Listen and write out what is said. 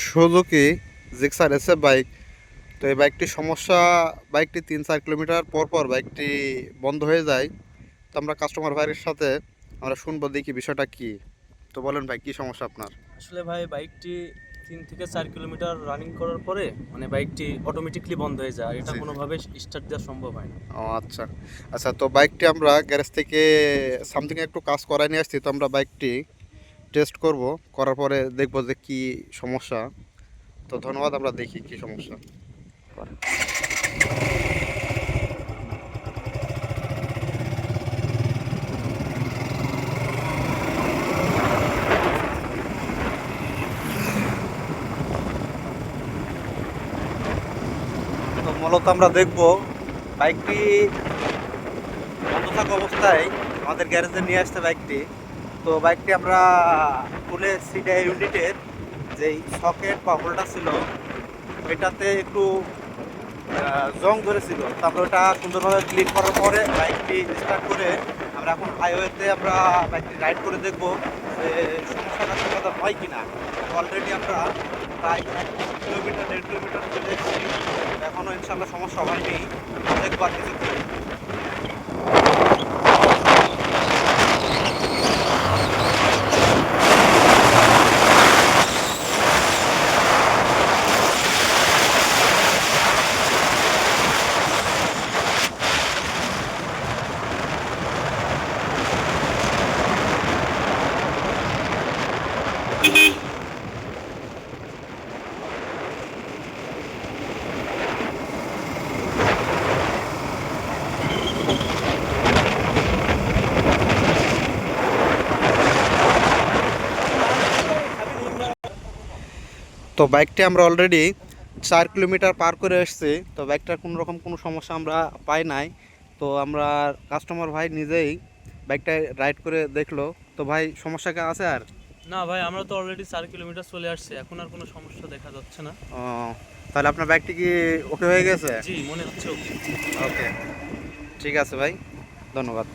Suzuki Gixxer SF bike. তো এই বাইকটির সমস্যা বাইকটি তিন চার কিলোমিটার পর পর বাইকটি বন্ধ হয়ে যায়। তো আমরা কাস্টমার ভাইয়ের সাথে আমরা শুনব দেখি বিষয়টা কি। তো বলেন ভাই কী সমস্যা আপনার? আসলে ভাই বাইকটি তিন থেকে চার কিলোমিটার রানিং করার পরে মানে বাইকটি অটোমেটিকলি বন্ধ হয়ে যায়। এটা কোনোভাবে স্টার্ট দেওয়া সম্ভব হয় না। ও আচ্ছা। আচ্ছা তো বাইকটি আমরা গ্যারেজ থেকে সামথিং একটু কাজ করাই নিয়ে আসছি। তো আমরা বাইকটি টেস্ট করব, করার পরে দেখব যে কি সমস্যা। তো ধন্যবাদ, আমরা দেখি কি সমস্যা। মূলত আমরা দেখব, বাইকটি বন্ধ থাকা অবস্থায় আমাদের গ্যারেজে নিয়ে আসতে বাইকটি। তো বাইকটি আমরা খুলে সিডা ইউনিটের যেই সকেট বা হোল্ডার ছিল এটাতে একটু জং ধরেছিল। তারপর ওটা সুন্দরভাবে ক্লিন করার পরে বাইকটি স্টার্ট করে আমরা এখন হাইওয়েতে আমরা বাইকটি রাইড করে দেখব যে সমস্যাটা সমাধান হয় কি না অলরেডি আমরা প্রায় এক কিলোমিটার, দেড় কিলোমিটার চলে এসেছি। এখনও ইনশাল্লাহ সমস্যা হয়নি। দেখবার কিছু তো বাইকটি আমরা অলরেডি চার কিলোমিটার পার করে এসেছি। তো বাইকটার কোনো রকম কোনো সমস্যা আমরা পাই নাই। তো আমরা কাস্টমার ভাই নিজেই বাইকটা রাইড করে দেখল। তো ভাই সমস্যা কি আছে আর? না ভাই আমরা তো অলরেডি চার কিলোমিটার চলে আসছি। এখন আর কোনো সমস্যা দেখা যাচ্ছে না। ও, তাহলে আপনার বাইকটি কি ওকে হয়ে গেছে? জি মনে হচ্ছে okay। ওকে ঠিক আছে ভাই ধন্যবাদ।